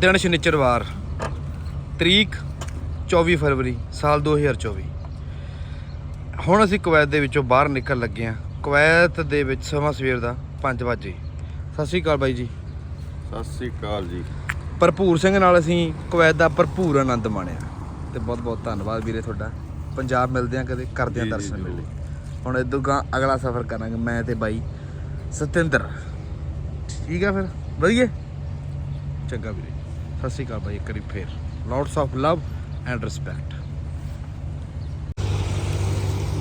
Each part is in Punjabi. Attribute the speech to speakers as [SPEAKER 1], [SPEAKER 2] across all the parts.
[SPEAKER 1] ਦਿਨ ਸ਼ਨੀਚਰਵਾਰ ਤਰੀਕ 24 ਫਰਵਰੀ ਸਾਲ 2024 ਹੁਣ ਅਸੀਂ ਕੁਵੈਤ ਦੇ ਵਿੱਚੋਂ ਬਾਹਰ ਨਿਕਲ ਲੱਗੇ ਹਾਂ। ਕੁਵੈਤ ਦੇ ਵਿੱਚ ਸਮਾਂ ਸਵੇਰ ਦਾ 5 ਵਜੇ ਸਤਿ ਸ਼੍ਰੀ ਅਕਾਲ ਬਾਈ ਜੀ।
[SPEAKER 2] ਸਤਿ ਸ੍ਰੀ ਅਕਾਲ ਜੀ।
[SPEAKER 1] ਭਰਪੂਰ ਸਿੰਘ ਨਾਲ ਅਸੀਂ ਕੁਵੈਤ ਦਾ ਭਰਪੂਰ ਆਨੰਦ ਮਾਣਿਆ। ਤੇ ਬਹੁਤ ਬਹੁਤ ਧੰਨਵਾਦ ਵੀਰੇ ਤੁਹਾਡਾ। ਪੰਜਾਬ ਮਿਲਦੇ ਆ ਕਦੇ ਕਰਦੇ ਆ ਦਰਸ਼ਨ
[SPEAKER 2] ਜ਼ਰੂਰ।
[SPEAKER 1] ਮੇਲੇ ਹੁਣ ਇਦੋਂ ਗਾਂ ਅਗਲਾ ਸਫ਼ਰ ਕਰਾਂਗੇ ਮੈਂ ਤੇ ਬਾਈ ਸਤਿੰਦਰ। ਠੀਕ ਆ ਫਿਰ? ਵਧੀਆ ਚੰਗਾ ਵੀਰੇ। ਸਤਿ ਸ਼੍ਰੀ ਅਕਾਲ ਬਾਈ ਇੱਕ ਵਾਰੀ ਫੇਰ। Lots of love and respect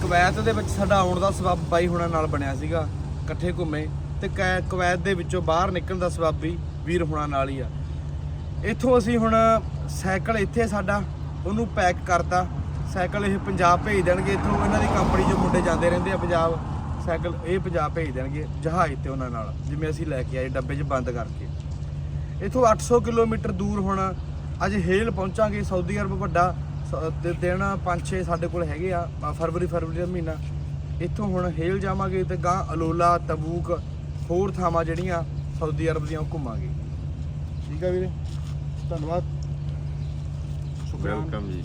[SPEAKER 1] Kuwait ਦੇ ਵਿੱਚ ਸਾਡਾ ਆਉਣ ਦਾ ਸਬਬ ਬਾਈ ਹੁਣਾਂ ਨਾਲ ਬਣਿਆ ਸੀਗਾ, ਇਕੱਠੇ ਘੁੰਮੇ। ਤੇ ਕੈ- ਕੁਵੈਤ ਦੇ ਵਿੱਚੋਂ ਬਾਹਰ ਨਿਕਲਣ ਦਾ ਸਬਬ ਵੀ ਵੀਰ ਹੁਣਾਂ ਨਾਲ ਹੀ ਆ। ਇੱਥੋਂ ਅਸੀਂ ਹੁਣ ਸਾਈਕਲ ਇੱਥੇ ਸਾਡਾ, ਉਹਨੂੰ ਪੈਕ ਕਰਤਾ। ਸਾਈਕਲ ਇਹ ਪੰਜਾਬ ਭੇਜ ਦੇਣਗੇ, ਇੱਥੋਂ ਇਹਨਾਂ ਦੀ ਕੰਪਨੀ ਚੋਂ ਮੁੰਡੇ ਜਾਂਦੇ ਰਹਿੰਦੇ ਆ ਪੰਜਾਬ। ਸਾਈਕਲ ਇਹ ਪੰਜਾਬ ਭੇਜ ਦੇਣਗੇ, ਜਹਾਜ਼ ਤੇ ਉਹਨਾਂ ਨਾਲ, ਜਿਵੇਂ ਅਸੀਂ ਲੈ ਕੇ ਆਏ, ਡੱਬੇ 'ਚ ਬੰਦ ਕਰਕੇ। ਇੱਥੋਂ 800 ਕਿਲੋਮੀਟਰ ਦੂਰ ਹੁਣ। ਅੱਜ ਹੇਲ ਪਹੁੰਚਾਂਗੇ ਸਾਊਦੀ ਅਰਬ ਵੱਡਾ। ਦਿਨ 5-6 ਸਾਡੇ ਕੋਲ ਹੈਗੇ ਆ ਫਰਵਰੀ ਫਰਵਰੀ ਦਾ ਮਹੀਨਾ। ਇੱਥੋਂ ਹੁਣ ਹੇਲ ਜਾਵਾਂਗੇ ਤੇ ਗਾਂ ਅਲੋਲਾ ਤਬੂਕ ਹੋਰ ਥਾਵਾਂ ਜਿਹੜੀਆਂ ਸਾਊਦੀ ਅਰਬ ਦੀਆਂ ਘੁੰਮਾਂਗੇ। ਠੀਕ ਆ ਵੀਰੇ? ਧੰਨਵਾਦ।
[SPEAKER 2] ਵੈਲਕਮ ਜੀ।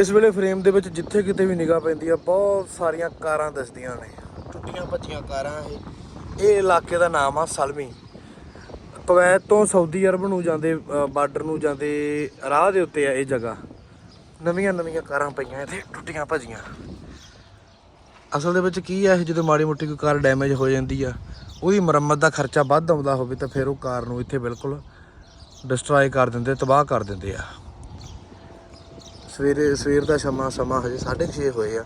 [SPEAKER 1] ਇਸ ਵੇਲੇ ਫਰੇਮ ਦੇ ਵਿੱਚ ਜਿੱਥੇ ਕਿਤੇ ਵੀ ਨਿਗਾਹ ਪੈਂਦੀ ਆ ਬਹੁਤ ਸਾਰੀਆਂ ਕਾਰਾਂ ਦਿਸਦੀਆਂ ਨੇ। ਟੁੱਟੀਆਂ ਭੱਜੀਆਂ ਕਾਰਾਂ ਇਹ। ਇਹ ਇਲਾਕੇ ਦਾ ਨਾਮ ਆ ਸਲਮੀ। ਕੁਵੈਤ ਤੋਂ ਸਾਊਦੀ ਅਰਬ ਨੂੰ ਜਾਂਦੇ ਬਾਰਡਰ ਨੂੰ ਜਾਂਦੇ ਰਾਹ ਦੇ ਉੱਤੇ ਆ ਇਹ ਜਗ੍ਹਾ। ਨਵੀਆਂ ਨਵੀਆਂ ਕਾਰਾਂ ਪਈਆਂ ਇੱਥੇ, ਟੁੱਟੀਆਂ ਭੱਜੀਆਂ। ਅਸਲ ਦੇ ਵਿੱਚ ਕੀ ਆ, ਇਹ ਜਦੋਂ ਮਾੜੀ ਮੋਟੀ ਕੋਈ ਕਾਰ ਡੈਮੇਜ ਹੋ ਜਾਂਦੀ ਆ, ਉਹਦੀ ਮੁਰੰਮਤ ਦਾ ਖਰਚਾ ਵੱਧ ਆਉਂਦਾ ਹੋਵੇ ਤਾਂ ਫਿਰ ਉਹ ਕਾਰ ਨੂੰ ਇੱਥੇ ਬਿਲਕੁਲ ਡਿਸਟਰੋਏ ਕਰ ਦਿੰਦੇ, ਤਬਾਹ ਕਰ ਦਿੰਦੇ ਆ। ਸਵੇਰੇ, ਸਵੇਰ ਦਾ ਸਮਾਂ ਸਮਾਂ ਹਜੇ 6:30 ਹੋਏ ਆ,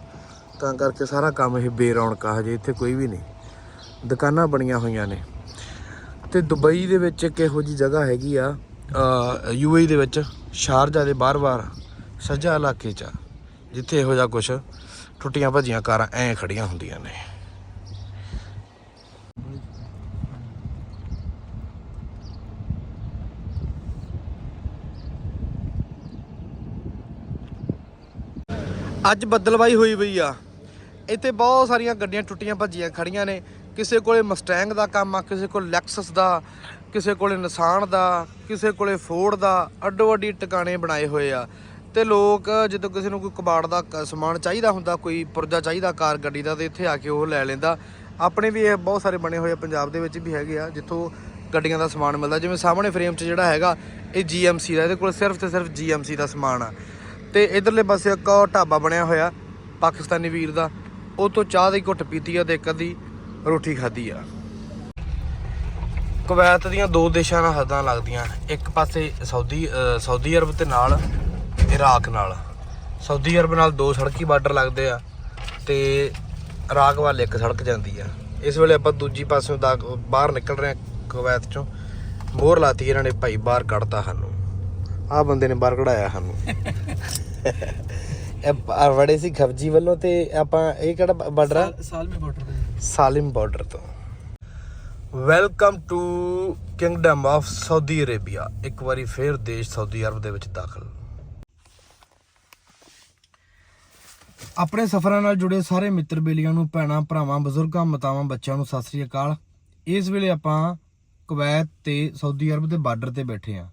[SPEAKER 1] ਤਾਂ ਕਰਕੇ ਸਾਰਾ ਕੰਮ ਇਹ ਬੇਰੌਣਕਾ ਹਜੇ ਇੱਥੇ ਕੋਈ ਵੀ ਨਹੀਂ। ਦੁਕਾਨਾਂ ਬਣੀਆਂ ਹੋਈਆਂ ਨੇ। ਤੇ ਦੁਬਈ ਦੇ ਵਿੱਚ ਇੱਕ ਇਹੋ ਜੀ ਜਗ੍ਹਾ ਹੈਗੀ ਆ ਯੂਏਈ ਦੇ ਵਿੱਚ, ਸ਼ਾਰਜਾ ਦੇ ਬਾਰ-ਬਾਰ ਸੱਜਾ ਇਲਾਕੇ 'ਚ, ਜਿੱਥੇ ਇਹੋ ਜਿਹਾ ਕੁਝ ਟੁੱਟੀਆਂ ਭੱਜੀਆਂ ਕਾਰਾਂ ਐਂ ਖੜੀਆਂ ਹੁੰਦੀਆਂ ਨੇ। ਅੱਜ ਬੱਦਲਵਾਈ ਹੋਈ ਪਈ ਆ। ਇੱਥੇ ਬਹੁਤ ਸਾਰੀਆਂ ਗੱਡੀਆਂ ਟੁੱਟੀਆਂ ਭੱਜੀਆਂ ਖੜੀਆਂ ਨੇ। ਕਿਸੇ ਕੋਲੇ ਮਸਟੈਂਗ ਦਾ ਕੰਮ ਆ, ਕਿਸੇ ਕੋਲ ਲੈਕਸਸ ਦਾ, ਕਿਸੇ ਕੋਲੇ ਨਿਸਾਨ ਦਾ, ਕਿਸੇ ਕੋਲੇ ਫੋਰਡ ਦਾ ਅੱਡੋ ਅੱਡੀ ਟਿਕਾਣੇ ਬਣਾਏ ਹੋਏ ਆ। ਤੇ ਲੋਕ ਜਦੋਂ ਕਿਸੇ ਨੂੰ ਕੋਈ ਕਬਾੜ ਦਾ ਕ- ਸਮਾਨ ਚਾਹੀਦਾ ਹੁੰਦਾ, ਕੋਈ ਪੁਰਜਾ ਚਾਹੀਦਾ ਕਾਰ ਗੱਡੀ ਦਾ, ਤੇ ਇੱਥੇ ਆ ਕੇ ਉਹ ਲੈ ਲੈਂਦਾ। ਆਪਣੇ ਵੀ ਇਹ ਬਹੁਤ ਸਾਰੇ ਬਣੇ ਹੋਏ ਆ ਪੰਜਾਬ ਦੇ ਵਿੱਚ ਵੀ ਹੈਗੇ ਆ, ਜਿੱਥੋਂ ਗੱਡੀਆਂ ਦਾ ਸਮਾਨ ਮਿਲਦਾ। ਜਿਵੇਂ ਸਾਹਮਣੇ ਫਰੇਮ 'ਚ ਜਿਹੜਾ ਹੈਗਾ, ਇਹ GMC ਦਾ, ਇਹਦੇ ਕੋਲ ਸਿਰਫ ਤੇ ਸਿਰਫ GMC ਦਾ ਸਮਾਨ ਆ। ਤੇ ਇਧਰਲੇ ਪਾਸੇ ਇੱਕ ਢਾਬਾ ਬਣਿਆ ਹੋਇਆ, ਪਾਕਿਸਤਾਨੀ ਵੀਰ ਦਾ। ਉਹ ਤੋਂ ਚਾਹ ਦੀ ਘੁੱਟ ਪੀਤੀ ਆ ਤੇ ਇੱਕ ਅੱਧੀ। ਰੋਟੀ ਖਾਧੀ ਆ। ਕੁਵੈਤ ਦੀਆਂ ਦੋ ਦੇਸ਼ਾਂ ਨਾਲ ਹੱਦਾਂ ਲੱਗਦੀਆਂ ਇੱਕ ਪਾਸੇ ਸਾਊਦੀ ਸਾਊਦੀ ਅਰਬ ਤੇ ਨਾਲ ਇਰਾਕ ਨਾਲ। ਸਾਊਦੀ ਅਰਬ ਨਾਲ ਦੋ ਸੜਕੀ ਬਾਰਡਰ ਲੱਗਦੇ ਆ ਤੇ ਇਰਾਕ ਵੱਲ ਇੱਕ ਸੜਕ ਜਾਂਦੀ ਆ। ਇਸ ਵੇਲੇ ਆਪਾਂ ਦੂਜੀ ਪਾਸਿਓਂ ਦਾ ਬਾਹਰ ਨਿਕਲ ਰਹੇ ਆ ਕੁਵੈਤ ਚੋਂ। ਮੋਹਰ ਲਾਤੀ ਇਹਨਾਂ ਨੇ ਭਾਈ ਬਾਹਰ ਕੱਢਤਾ ਸਾਨੂੰ। ਆਹ ਬੰਦੇ ਨੇ ਬਾਹਰ ਕਢਾਇਆ ਸਾਨੂੰ। ਇਹ ਬੜੇ ਸੀ ਖਬਜੀ ਵੱਲੋਂ ਤੇ ਆਪਾਂ ਇਹ ਕਿਹੜਾ ਬਾਰਡਰ ਆ?
[SPEAKER 3] ਸਾਲਮੀ ਬਾਰਡਰ
[SPEAKER 1] ਸਾਲਿਮ ਬਾਰਡਰ ਤੋਂ। Welcome to kingdom of Saudi Arabia ਇੱਕ ਵਾਰੀ ਫੇਰ ਦੇਸ਼ ਸਾਊਦੀ ਅਰਬ ਦੇ ਵਿੱਚ ਦਾਖਲ। ਆਪਣੇ ਸਫ਼ਰਾਂ ਨਾਲ ਜੁੜੇ ਸਾਰੇ ਮਿੱਤਰ ਬੇਲੀਆਂ ਨੂੰ, ਭੈਣਾਂ, ਭਰਾਵਾਂ, ਬਜ਼ੁਰਗਾਂ, ਮਾਤਾਵਾਂ, ਬੱਚਿਆਂ ਨੂੰ ਸਤਿ ਸ੍ਰੀ ਅਕਾਲ। ਇਸ ਵੇਲੇ ਆਪਾਂ ਕੁਵੈਤ ਤੇ ਸਾਊਦੀ ਅਰਬ ਦੇ ਬਾਰਡਰ ਤੇ ਬੈਠੇ ਆ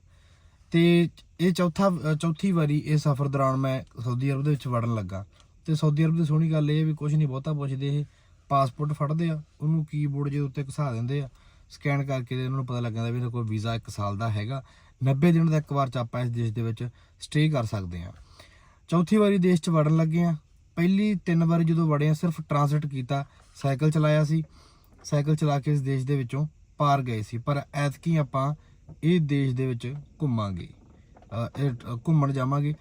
[SPEAKER 1] ਤੇ ਇਹ ਚੌਥਾ, ਚੌਥੀ ਵਾਰੀ ਇਹ ਸਫ਼ਰ ਦੌਰਾਨ ਮੈਂ ਸਾਊਦੀ ਅਰਬ ਦੇ ਵਿੱਚ ਵੜਨ ਲੱਗਾ। ਤੇ ਸਾਊਦੀ ਅਰਬ ਦੀ ਸੋਹਣੀ ਗੱਲ ਇਹ ਹੈ ਵੀ ਕੁਝ ਨਹੀਂ, ਬਹੁਤਾ ਪੁੱਛਦੇ ਇਹ। ਪਾਸਪੋਰਟ ਫੜਦੇ ਆ, ਉਹਨੂੰ ਕੀਬੋਰਡ ਦੇ ਉੱਤੇ ਘਸਾ ਦਿੰਦੇ ਆ ਸਕੈਨ ਕਰਕੇ ਤੇ ਉਹਨਾਂ ਨੂੰ ਪਤਾ ਲੱਗ ਜਾਂਦਾ ਵੀ ਇਹਦਾ ਕੋਈ ਵੀਜ਼ਾ 1 ਸਾਲ ਦਾ ਹੈਗਾ। 90 ਦਿਨ ਦਾ ਇੱਕ ਵਾਰ ਚ ਆਪਾਂ ਇਸ ਦੇਸ਼ ਦੇ ਵਿੱਚ ਸਟੇ ਕਰ ਸਕਦੇ ਆ ਚੌਥੀ ਵਾਰੀ ਦੇਸ਼ 'ਚ ਵੜਨ ਲੱਗੇ ਆ ਪਹਿਲੀ ਤਿੰਨ ਵਾਰੀ ਜਦੋਂ ਵੜੇ ਆ ਸਿਰਫ ਟ੍ਰਾਂਜ਼ਿਟ ਕੀਤਾ, ਸਾਈਕਲ ਚਲਾਇਆ ਸੀ। ਸਾਈਕਲ ਚਲਾ ਕੇ ਇਸ ਦੇਸ਼ ਦੇ ਵਿੱਚੋਂ ਪਾਰ ਗਏ ਸੀ। ਪਰ ਐਤਕੀ ਆਪਾਂ ਇਹ ਦੇਸ਼ ਦੇ ਵਿੱਚ ਘੁੰਮਾਂਗੇ। ਘੁੰਮਣ ਜਾਵਾਂਗੇ।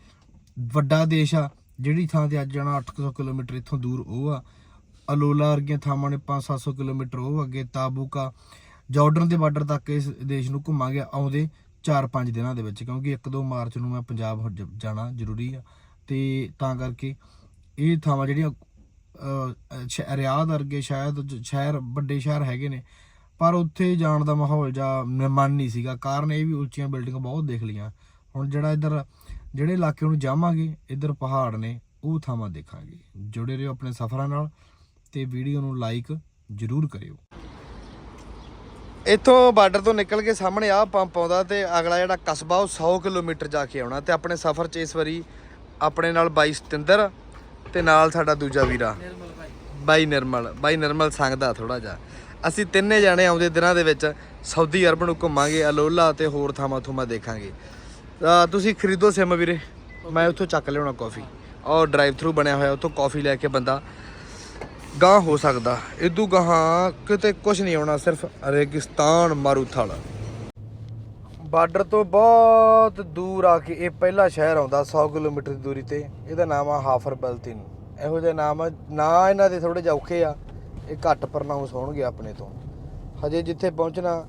[SPEAKER 1] ਵੱਡਾ ਦੇਸ਼ ਆ, ਜਿਹੜੀ ਥਾਂ ਤੇ ਅੱਜ ਜਾਣਾ 800 ਕਿਲੋਮੀਟਰ ਇੱਥੋਂ ਦੂਰ ਉਹ ਆ। ਅਲੋਲਾ ਵਰਗੀਆਂ ਥਾਵਾਂ ਨੇ 5-700 ਕਿਲੋਮੀਟਰ ਉਹ ਅੱਗੇ ਤਾਬੂਕਾ ਜਾਰਡਨ ਦੇ ਬਾਰਡਰ ਤੱਕ ਇਸ ਦੇਸ਼ ਨੂੰ ਘੁੰਮਾਂਗੇ ਆਉਂਦੇ 4-5 ਦਿਨਾਂ ਦੇ ਵਿੱਚ ਕਿਉਂਕਿ 1-2 ਮਾਰਚ ਨੂੰ ਮੈਂ ਪੰਜਾਬ ਜ- ਜਾਣਾ ਜ਼ਰੂਰੀ ਆ। ਤੇ ਤਾਂ ਕਰਕੇ ਇਹ ਥਾਵਾਂ ਜਿਹੜੀਆਂ ਅਹ, ਰਿਆਦ ਵਰਗੇ ਸ਼ਾਇਦ ਸ਼ਹਿਰ ਵੱਡੇ ਸ਼ਹਿਰ ਹੈਗੇ ਨੇ ਪਰ ਉੱਥੇ ਜਾਣ ਦਾ ਮਾਹੌਲ ਜਾਂ ਮ- ਮਨ ਨਹੀਂ ਸੀਗਾ। ਕਾਰਨ ਇਹ ਵੀ ਉੱਚੀਆਂ ਬਿਲਡਿੰਗਾਂ ਬਹੁਤ ਦੇਖ ਲਈਆਂ। ਹੁਣ ਜਿਹੜਾ ਇੱਧਰ ਜਿਹੜੇ ਇਲਾਕੇ ਨੂੰ ਜਾਵਾਂਗੇ ਇੱਧਰ ਪਹਾੜ ਨੇ ਉਹ ਥਾਵਾਂ ਦੇਖਾਂਗੇ। ਜੁੜੇ ਰਹੋ ਆਪਣੇ ਸਫ਼ਰਾਂ ਨਾਲ। ਤੇ ਵੀਡੀਓ ਨੂੰ ਲਾਈਕ ਜ਼ਰੂਰ ਕਰਿਓ। ਇੱਥੋਂ ਬਾਰਡਰ ਤੋਂ ਨਿਕਲ ਕੇ ਸਾਹਮਣੇ ਆ ਪੰਪ ਆਉਂਦਾ ਤੇ ਅਗਲਾ ਜਿਹੜਾ ਕਸਬਾ, ਉਹ 100 ਕਿਲੋਮੀਟਰ ਜਾ ਕੇ ਆਉਣਾ ਤੇ ਆਪਣੇ ਸਫ਼ਰ 'ਚ ਇਸ ਵਾਰੀ ਆਪਣੇ ਨਾਲ ਬਾਈ ਸਤਿੰਦਰ ਤੇ ਨਾਲ ਸਾਡਾ ਦੂਜਾ ਵੀਰਾ। ਬਾਈ ਨਿਰਮਲ ਬਾਈ ਨਿਰਮਲ ਸੰਗਦਾ ਥੋੜਾ ਜਿਹਾ। ਅਸੀਂ ਤਿੰਨੇ ਜਾਣੇ ਆਉਂਦੇ ਦਿਨਾਂ ਦੇ ਵਿੱਚ ਸਾਊਦੀ ਅਰਬ ਨੂੰ ਘੁੰਮਾਂਗੇ, ਅਲੋਲਾ ਤੇ ਹੋਰ ਥਾਵਾਂ ਥੂਮਾਂ ਦੇਖਾਂਗੇ। ਤਾਂ ਤੁਸੀਂ ਖਰੀਦੋ ਸਿਮ ਵੀਰੇ, ਮੈਂ ਉੱਥੋਂ ਚੱਕ ਲਿਆਉਣਾ ਕਾਫੀ ਔਰ ਡਰਾਈਵ ਥਰੂ ਬਣਿਆ ਹੋਇਆ, ਉੱਥੋਂ ਕਾਫੀ ਲੈ ਕੇ ਬੰਦਾ ਗਾਂ ਹੋ ਸਕਦਾ। ਇਦੂ ਗਾਹਾਂ ਕਿਤੇ ਕੁਝ ਨਹੀਂ ਆਉਣਾ, ਸਿਰਫ ਰੇਗਿਸਤਾਨ ਮਾਰੂਥਲ। ਬਾਰਡਰ ਤੋਂ ਬਹੁਤ ਦੂਰ ਆ ਕੇ ਇਹ ਪਹਿਲਾ ਸ਼ਹਿਰ ਆਉਂਦਾ 100 ਕਿਲੋਮੀਟਰ ਦੀ ਦੂਰੀ ਤੇ। ਇਹਦਾ ਨਾਮ ਆ ਹਾਫਰ ਬਲਤਿਨ ਇਹੋ ਜਿਹਾ ਨਾਮ ਆ, ਨਾ ਇਹਨਾਂ ਦੇ ਥੋੜੇ ਜਿਹਾ ਔਖੇ ਆ, ਇਹ ਘੱਟ ਪ੍ਰਨਾਉਂਸ ਹੋਣਗੇ ਆਪਣੇ ਤੋਂ। ਹਜੇ ਜਿੱਥੇ ਪਹੁੰਚਣਾ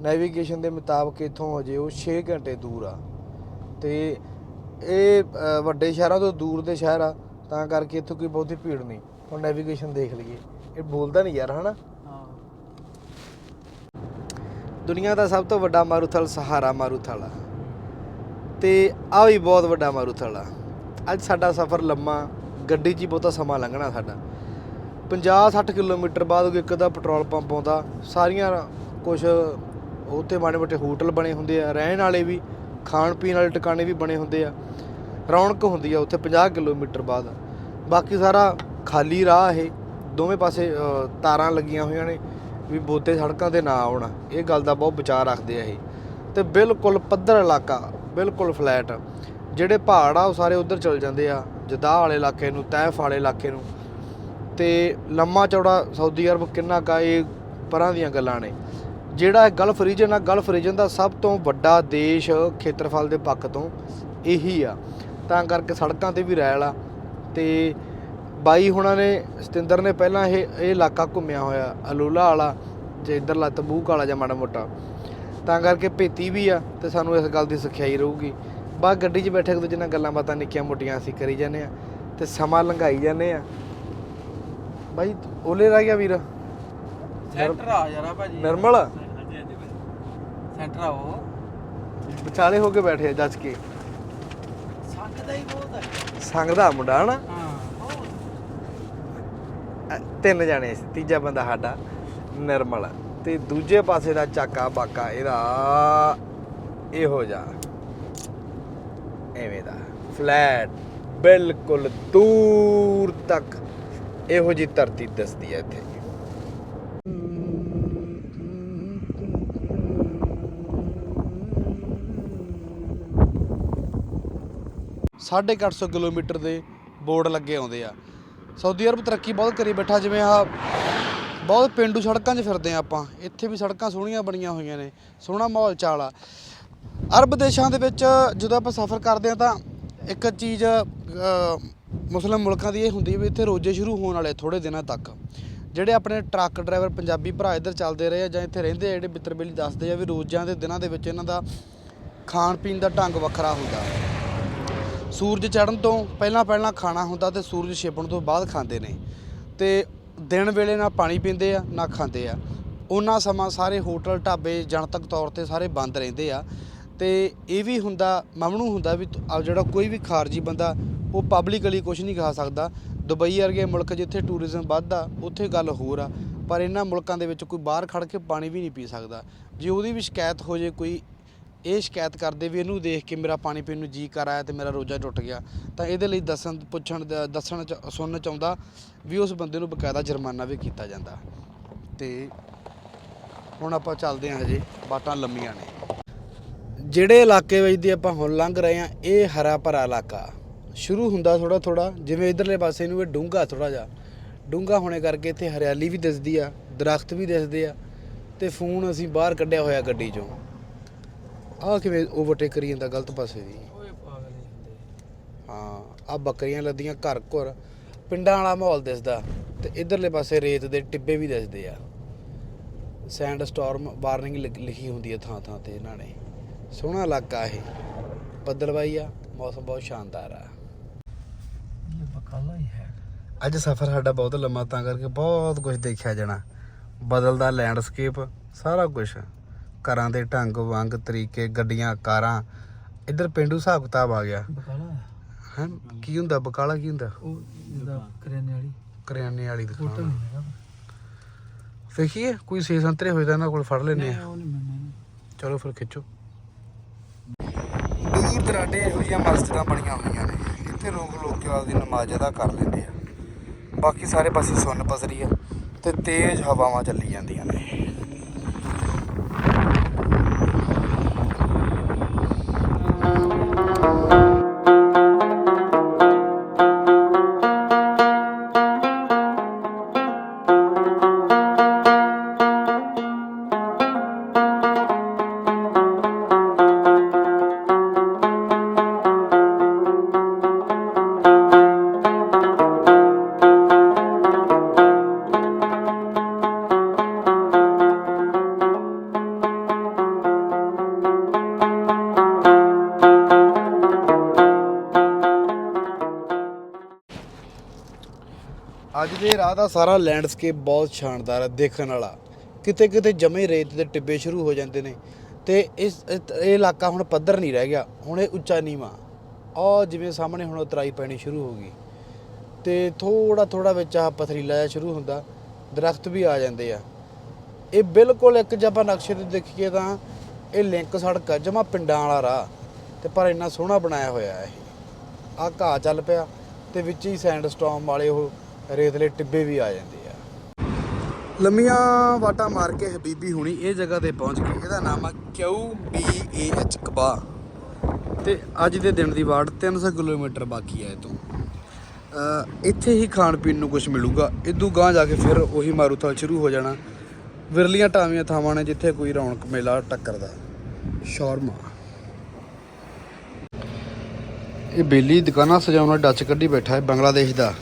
[SPEAKER 1] ਨੈਵੀਗੇਸ਼ਨ ਦੇ ਮੁਤਾਬਕ ਇਥੋਂ ਹਜੇ ਉਹ 6 ਘੰਟੇ ਦੂਰ ਆ। ਤੇ ਇਹ ਵੱਡੇ ਸ਼ਹਿਰਾਂ ਤੋਂ ਦੂਰ ਦੇ ਸ਼ਹਿਰ ਆ, ਤਾਂ ਕਰਕੇ ਇੱਥੋਂ ਕੋਈ ਬਹੁਤੀ ਭੀੜ ਨਹੀਂ। ਹੁਣ ਨੈਵੀਗੇਸ਼ਨ ਦੇਖ ਲਈਏ। ਇਹ ਬੋਲਦਾ ਨਹੀਂ ਯਾਰ, ਹਨਾ? ਦੁਨੀਆ ਦਾ ਸਭ ਤੋਂ ਵੱਡਾ ਮਾਰੂਥਲ ਸਹਾਰਾ ਮਾਰੂਥਲ ਆ। ਤੇ ਆ ਵੀ ਬਹੁਤ ਵੱਡਾ ਮਾਰੂਥਲ ਆ। ਅੱਜ ਸਾਡਾ ਸਫ਼ਰ ਲੰਮਾ, ਗੱਡੀ 'ਚ ਹੀ ਬਹੁਤਾ ਸਮਾਂ ਲੰਘਣਾ ਸਾਡਾ। 50-60 ਕਿਲੋਮੀਟਰ ਬਾਅਦ ਇੱਕ ਦਾ ਪੈਟਰੋਲ ਪੰਪ ਆਉਂਦਾ। ਸਾਰੀਆਂ ਕੁਝ ਉੱਥੇ ਮਾੜੇ ਮੋਟੇ ਹੋਟਲ ਬਣੇ ਹੁੰਦੇ ਆ। ਰਹਿਣ ਵਾਲੇ ਵੀ ਖਾਣ ਪੀਣ ਵਾਲੇ ਟਿਕਾਣੇ ਵੀ ਬਣੇ ਹੁੰਦੇ ਆ। ਰੌਣਕ ਹੁੰਦੀ ਆ ਉੱਥੇ 50 ਕਿਲੋਮੀਟਰ ਬਾਅਦ। ਬਾਕੀ ਸਾਰਾ ਖਾਲੀ ਰਾਹ ਇਹ, ਦੋਵੇਂ ਪਾਸੇ ਤਾਰਾਂ ਲੱਗੀਆਂ ਹੋਈਆਂ ਨੇ ਵੀ ਬੋਤੇ ਸੜਕਾਂ ਤੇ ਨਾ ਆਉਣ। ਇਹ ਗੱਲ ਦਾ ਬਹੁਤ ਵਿਚਾਰ ਰੱਖਦੇ ਆ ਇਹ। ਤੇ ਬਿਲਕੁਲ ਪੱਧਰ ਇਲਾਕਾ, ਬਿਲਕੁਲ ਫਲੈਟ। ਜਿਹੜੇ ਪਹਾੜ ਆ, ਉਹ ਸਾਰੇ ਉਧਰ ਚਲ ਜਾਂਦੇ ਆ। ਜਦਾਹ ਵਾਲੇ ਇਲਾਕੇ ਨੂੰ, ਤੈਫ ਵਾਲੇ ਇਲਾਕੇ ਨੂੰ। ਤੇ ਲੰਮਾ ਚੌੜਾ ਸਾਊਦੀ ਅਰਬ ਕਿੰਨਾ ਕਾ ਇਹ ਪਰਾਂ ਦੀਆਂ ਗੱਲਾਂ ਨੇ। ਜਿਹੜਾ ਇਹ ਗਲਫ ਰੀਜਨ ਆ ਗਲਫ ਰੀਜਨ ਦਾ ਸਭ ਤੋਂ ਵੱਡਾ ਦੇਸ਼ ਖੇਤਰਫਲ ਦੇ ਪੱਖ ਤੋਂ ਇਹੀ ਆ। ਤਾਂ ਕਰਕੇ ਸੜਕਾਂ ਤੇ ਵੀ ਰੈਲ ਆ। ਤੇ ਬਾਈ ਹੁਣਾਂ ਨੇ ਸਤਿੰਦਰ ਨੇ ਪਹਿਲਾਂ ਇਹ ਇਹ ਇਲਾਕਾ ਘੁੰਮਿਆ ਹੋਇਆ ਅਲੂਲਾ ਵਾਲਾ ਜੇ ਇਧਰਲਾ ਤਬੂਕ ਵਾਲਾ ਜਾਂ ਮਾੜਾ ਮੋਟਾ। ਤਾਂ ਕਰਕੇ ਭੇਤੀ ਵੀ ਆ ਤੇ ਸਾਨੂੰ ਇਸ ਗੱਲ ਦੀ ਸਿਖਿਆਈ ਰਹੂਗੀ। ਬਾ ਗੱਡੀ 'ਚ ਬੈਠੇ ਇੱਕ ਦੂਜੇ ਨਾਲ ਗੱਲਾਂ ਬਾਤਾਂ ਨਿੱਕੀਆਂ ਮੋਟੀਆਂ ਅਸੀਂ ਕਰੀ ਜਾਂਦੇ ਆ ਤੇ ਸਮਾਂ ਲੰਘਾਈ ਜਾਂਦੇ ਆ। ਬਾਈ ਓਲੇ ਰਹਿ ਗਿਆ ਵੀਰ?
[SPEAKER 3] ਸੈਂਟਰ ਆ ਯਾਰਾ ਭਾਜੀ।
[SPEAKER 1] ਨਿਰਮਲ?
[SPEAKER 3] ਸੈਂਟਰ ਆ ਉਹ।
[SPEAKER 1] ਵਿਚਾਲੇ ਹੋ ਕੇ ਬੈਠੇ ਆ ਜੱਜ ਕੇ।
[SPEAKER 3] ਸੰਗਦਾ ਹੀ ਬਹੁਤ ਹੈ
[SPEAKER 1] ਸੰਗ ਦਾ ਮੁੰਡਾ ਹਨਾ?
[SPEAKER 3] ਹਾਂ।
[SPEAKER 1] ਤਿੰਨ ਜਾਣੇ ਸੀ, ਤੀਜਾ ਬੰਦਾ ਸਾਡਾ, ਨਿਰਮਲ ਤੇ ਦੂਜੇ ਪਾਸੇ ਦਾ ਚਾਕਾ ਬਾਕਾ ਇਹਦਾ ਇਹੋ ਜਾ ਐਵੇਂ ਦਾ। ਫਲੈਟ ਬਿਲਕੁਲ ਦੂਰ ਤੱਕ ਇਹੋ ਜੀ ਧਰਤੀ ਦਿਸਦੀ ਹੈ ਇੱਥੇ। ਸਾਢੇ ਕੁ ਅੱਠ ਸੌ ਕਿਲੋਮੀਟਰ ਦੇ ਬੋਰਡ ਲੱਗੇ ਆਉਂਦੇ ਆ। ਸਾਊਦੀ ਅਰਬ ਤਰੱਕੀ ਬਹੁਤ ਕਰੀ ਬੈਠਾ ਜਿਵੇਂ ਆ ਬਹੁਤ ਪਿੰਡੂ ਸੜਕਾਂ 'ਚ ਫਿਰਦੇ ਆ ਆਪਾਂ। ਇੱਥੇ ਵੀ ਸੜਕਾਂ ਸੋਹਣੀਆਂ ਬਣੀਆਂ ਹੋਈਆਂ ਨੇ ਸੋਹਣਾ ਮਾਹੌਲ ਚਾਲ ਆ। ਅਰਬ ਦੇਸ਼ਾਂ ਦੇ ਵਿੱਚ ਜਦੋਂ ਆਪਾਂ ਸਫ਼ਰ ਕਰਦੇ ਆ ਤਾਂ ਇੱਕ ਚੀਜ਼ ਅ, ਮੁਸਲਿਮ ਮੁਲਕਾਂ ਦੀ ਇਹ ਹੁੰਦੀ ਵੀ ਇੱਥੇ ਰੋਜ਼ੇ ਸ਼ੁਰੂ ਹੋਣ ਵਾਲੇ ਥੋੜੇ ਦਿਨਾਂ ਤੱਕ। ਜਿਹੜੇ ਆਪਣੇ ਟਰੱਕ ਡਰਾਈਵਰ ਪੰਜਾਬੀ ਭਰਾ ਇੱਧਰ ਚੱਲਦੇ ਰਹੇ ਆ ਜਾਂ ਇੱਥੇ ਰਹਿੰਦੇ ਆ ਜਿਹੜੇ ਮਿੱਤਰ ਬੇਲੀ ਦੱਸਦੇ ਆ ਵੀ ਰੋਜ਼ਾਂ ਦੇ ਦਿਨਾਂ ਦੇ ਵਿੱਚ ਇਹਨਾਂ ਦਾ ਖਾਣ ਪੀਣ ਦਾ ਢੰਗ ਵੱਖਰਾ ਹੁੰਦਾ। ਸੂਰਜ ਚੜ੍ਹਨ ਤੋਂ ਪਹਿਲਾਂ ਪਹਿਲਾਂ ਖਾਣਾ ਹੁੰਦਾ ਤੇ ਸੂਰਜ ਛਿਪਣ ਤੋਂ ਬਾਅਦ ਖਾਂਦੇ ਨੇ। ਤੇ ਦਿਨ ਵੇਲੇ ਨਾ ਪਾਣੀ ਪੀਂਦੇ ਆ, ਨਾ ਖਾਂਦੇ ਆ। ਉਹਨਾਂ ਸਮਾਂ ਸਾਰੇ ਹੋਟਲ, ਢਾਬੇ, ਜਨਤਕ ਤੌਰ ਤੇ ਸਾਰੇ ਬੰਦ ਰਹਿੰਦੇ ਆ। ਤੇ ਇਹ ਵੀ ਹੁੰਦਾ, ਮਮਨੂ ਹੁੰਦਾ ਵੀ ਜਿਹੜਾ ਕੋਈ ਵੀ ਖਾਰਜੀ ਬੰਦਾ, ਉਹ ਪਬਲਿਕਲੀ ਕੁਝ ਨਹੀਂ ਖਾ ਸਕਦਾ। ਦੁਬਈ ਵਰਗੇ ਮੁਲਕ ਜਿੱਥੇ ਟੂਰਿਜ਼ਮ ਵੱਧਦਾ, ਉੱਥੇ ਗੱਲ ਹੋਰ ਆ। ਪਰ ਇਹਨਾਂ ਮੁਲਕਾਂ ਦੇ ਵਿੱਚ ਕੋਈ ਬਾਹਰ ਖੜ ਕੇ ਪਾਣੀ ਵੀ ਨਹੀਂ ਪੀ ਸਕਦਾ। ਜੇ ਉਹਦੀ ਵੀ ਸ਼ਿਕਾਇਤ ਹੋ ਜੇ ਕੋਈ ਇਹ ਸ਼ਿਕਾਇਤ ਕਰਦੇ ਵੀ ਇਹਨੂੰ ਦੇਖ ਕੇ ਮੇਰਾ ਪਾਣੀ ਪੀਣ ਨੂੰ ਜੀ ਕਰ ਆਇਆ ਤੇ ਮੇਰਾ ਰੋਜ਼ਾ ਟੁੱਟ ਗਿਆ, ਤਾਂ ਇਹਦੇ ਲਈ ਦੱਸਣ, ਪੁੱਛਣ ਦੱਸਣ ਚ, ਸੁਣਨ ਚਾਹੁੰਦਾ ਵੀ ਉਸ ਬੰਦੇ ਨੂੰ ਬਕਾਇਦਾ ਜੁਰਮਾਨਾ ਵੀ ਕੀਤਾ ਜਾਂਦਾ। ਤੇ ਹੁਣ ਆਪਾਂ ਚੱਲਦੇ ਹਾਂ ਹਜੇ, ਬਾਟਾਂ ਲੰਮੀਆਂ ਨੇ। ਜਿਹੜੇ ਇਲਾਕੇ ਵਿੱਚ ਦੀ ਆਪਾਂ ਹੁਣ ਲੰਘ ਰਹੇ ਹਾਂ, ਇਹ ਹਰਾ ਭਰਾ ਇਲਾਕਾ। ਸ਼ੁਰੂ ਹੁੰਦਾ ਥੋੜਾ ਥੋੜਾ ਜਿਵੇਂ ਇਧਰਲੇ ਪਾਸੇ ਨੂੰ ਇਹ ਡੂੰਘਾ ਥੋੜਾ ਜਿਹਾ। ਡੂੰਘਾ ਹੋਣੇ ਕਰਕੇ ਇੱਥੇ ਹਰਿਆਲੀ ਵੀ ਦਿਸਦੀ ਆ, ਦਰਖਤ ਵੀ ਦਿਸਦੇ ਆ, ਤੇ ਫੋਨ ਅਸੀਂ ਬਾਹਰ ਕੱਢਿਆ ਹੋਇਆ ਗੱਡੀ ਚੋਂ। ਆਹ ਕਿਵੇਂ ਓਵਰਟੇਕ ਕਰੀ ਜਾਂਦਾ ਗਲਤ ਪਾਸੇ ਦੀ?
[SPEAKER 3] ਓਏ ਪਾਗਲ ਹੀ ਹੁੰਦੇ।
[SPEAKER 1] ਹਾਂ ਆ ਬੱਕਰੀਆਂ ਲੱਦੀਆਂ ਘਰ ਘਰ। ਪਿੰਡਾਂ ਵਾਲਾ ਮਾਹੌਲ ਦਿਸਦਾ ਤੇ ਇਧਰਲੇ ਪਾਸੇ ਰੇਤ ਦੇ ਟਿੱਬੇ ਵੀ ਦਿਸਦੇ ਆ। ਸੈਂਡ ਸਟਾਰਮ ਵਾਰਨਿੰਗ ਲਿਖੀ ਹੁੰਦੀ ਹੈ ਥਾਂ ਥਾਂ ਤੇ ਇਹਨਾਂ ਨੇ। ਸੋਹਣਾ ਇਲਾਕਾ ਇਹ। ਬੱਦਲਵਾਈ ਆ ਮੌਸਮ ਬਹੁਤ ਸ਼ਾਨਦਾਰ ਆ।
[SPEAKER 3] ਇਹ ਬਕਾਲਾ ਹੀ ਹੈ।
[SPEAKER 1] ਅੱਜ ਸਫ਼ਰ ਸਾਡਾ ਬਹੁਤ ਲੰਮਾ ਤਾਂ ਕਰਕੇ ਬਹੁਤ ਕੁਝ ਦੇਖਿਆ ਜਾਣਾ। ਬਦਲਦਾ ਲੈਂਡਸਕੇਪ ਸਾਰਾ ਕੁਝ ਘਰਾਂ ਦੇ ਢੰਗ ਵੰਗ ਤਰੀਕੇ ਗੱਡੀਆਂ ਕਾਰਾਂ। ਇੱਧਰ ਪਿੰਡੂ ਹਿਸਾਬ ਕਿਤਾਬ ਆ ਗਿਆ।
[SPEAKER 3] ਬਕਾਲਾ
[SPEAKER 1] ਹੈ? ਕੀ ਹੁੰਦਾ? ਬਕਾਲਾ ਕੀ ਹੁੰਦਾ?
[SPEAKER 3] ਉਹ ਜਿਹਦਾ ਕਰਿਆਨੇ ਵਾਲੀ।
[SPEAKER 1] ਕਰਿਆਨੇ ਵਾਲੀ
[SPEAKER 3] ਹੋਟਲ
[SPEAKER 1] ਦੁਕਾਨ
[SPEAKER 3] ਨਹੀਂ ਹੈਗਾ
[SPEAKER 1] ਵੇਖੀਏ ਕੋਈ ਸੇ ਸੰਤਰੇ ਹੋਏ ਤਾਂ ਇਹਨਾਂ ਕੋਲ ਫੜ ਲੈਨੇ ਆ।
[SPEAKER 3] ਉਹ ਨਹੀਂ ਮੰਨਣਾ
[SPEAKER 1] ਚਲੋ ਫਿਰ ਖਿੱਚੋ। ਦੂਰ ਦਰਾਡੇ ਇਹੋ ਜਿਹੀਆਂ ਮਸਜਿਦਾਂ ਬਣੀਆਂ ਹੋਈਆਂ ਨੇ। ਇੱਥੇ ਲੋਕ ਲੋਕ ਕੇ ਆਪਦੀ ਨਮਾਜ਼ ਅਦਾ ਕਰ ਲੈਂਦੇ ਆ। ਬਾਕੀ ਸਾਰੇ ਪਾਸੇ ਸੁੰਨ ਪਸਰੀ ਆ ਤੇ ਤੇਜ਼ ਹਵਾਵਾਂ ਚੱਲੀ ਜਾਂਦੀਆਂ ਨੇ। ਆਹ ਦੇ ਦਾ ਸਾਰਾ ਲੈਂਡਸਕੇਪ ਬਹੁਤ ਸ਼ਾਨਦਾਰ ਹੈ ਦੇਖਣ ਵਾਲਾ। ਕਿਤੇ ਕਿਤੇ ਜਮੇ ਰੇਤ ਦੇ ਟਿੱਬੇ ਸ਼ੁਰੂ ਹੋ ਜਾਂਦੇ ਨੇ। ਤੇ ਇਸ ਇਹ ਇਲਾਕਾ ਹੁਣ ਪੱਧਰ ਨਹੀਂ ਰਹਿ ਗਿਆ, ਹੁਣ ਇਹ ਉੱਚਾ ਨੀਵਾ। ਆ ਜਿਵੇਂ ਸਾਹਮਣੇ ਹੁਣ ਉਤਰਾਈ ਪੈਣੀ ਸ਼ੁਰੂ ਹੋ ਗਈ। ਤੇ ਥੋੜਾ ਥੋੜਾ ਵਿੱਚ ਆ ਪਥਰੀਲਾ ਜਿਹਾ ਸ਼ੁਰੂ ਹੁੰਦਾ, ਦਰਖਤ ਵੀ ਆ ਜਾਂਦੇ ਆ। ਇਹ ਬਿਲਕੁਲ ਇੱਕ ਜੇ ਆਪਾਂ ਨਕਸ਼ੇ ਤੇ ਦੇਖੀਏ ਤਾਂ ਇਹ ਲਿੰਕ ਸੜਕ ਆ, ਜਮਾ ਪਿੰਡਾਂ ਵਾਲਾ ਰਾਹ। ਤੇ ਪਰ ਇੰਨਾ ਸੋਹਣਾ ਬਣਾਇਆ ਹੋਇਆ ਇਹ। ਆ ਘਾਹ ਚੱਲ ਪਿਆ ਤੇ ਵਿੱਚ ਹੀ ਸੈਂਡਸਟੋਨ ਵਾਲੇ ਉਹ ਰੇਤਲੇ ਟਿੱਬੇ ਵੀ ਆ ਜਾਂਦੇ ਆ। ਲੰਮੀਆਂ ਵਾਟਾਂ ਮਾਰ ਕੇ ਹਬੀਬੀ ਹੁਣੀ ਇਹ ਜਗ੍ਹਾ ਤੇ ਪਹੁੰਚ ਗਈ। ਇਹਦਾ ਨਾਮ ਆ ਕਿਊ ਬੀ ਏ ਐਚ ਕਬਾ ਤੇ ਅੱਜ ਦੇ ਦਿਨ ਦੀ ਵਾਟ 300 ਕਿਲੋਮੀਟਰ ਬਾਕੀ ਹੈ ਇਹ ਤੋਂ। ਇੱਥੇ ਹੀ ਖਾਣ ਪੀਣ ਨੂੰ ਕੁਝ ਮਿਲੂਗਾ। ਇਦੋਂ ਗਾਂ ਜਾ ਕੇ ਫਿਰ ਉਹੀ ਮਾਰੂਥਲ ਸ਼ੁਰੂ ਹੋ ਜਾਣਾ। ਵਿਰਲੀਆਂ ਟਾਵੀਆਂ ਥਾਵਾਂ ਨੇ ਜਿੱਥੇ ਕੋਈ ਰੌਣਕ ਮੇਲਾ ਟੱਕਰਦਾ। ਸ਼ੌਰਮਾ। ਇਹ ਬੇਲੀ ਦੁਕਾਨਾਂ ਸਜਾਉਣਾ ਡੱਚ ਕੱਢੀ ਬੈਠਾ ਹੈ ਬੰਗਲਾਦੇਸ਼ ਦਾ।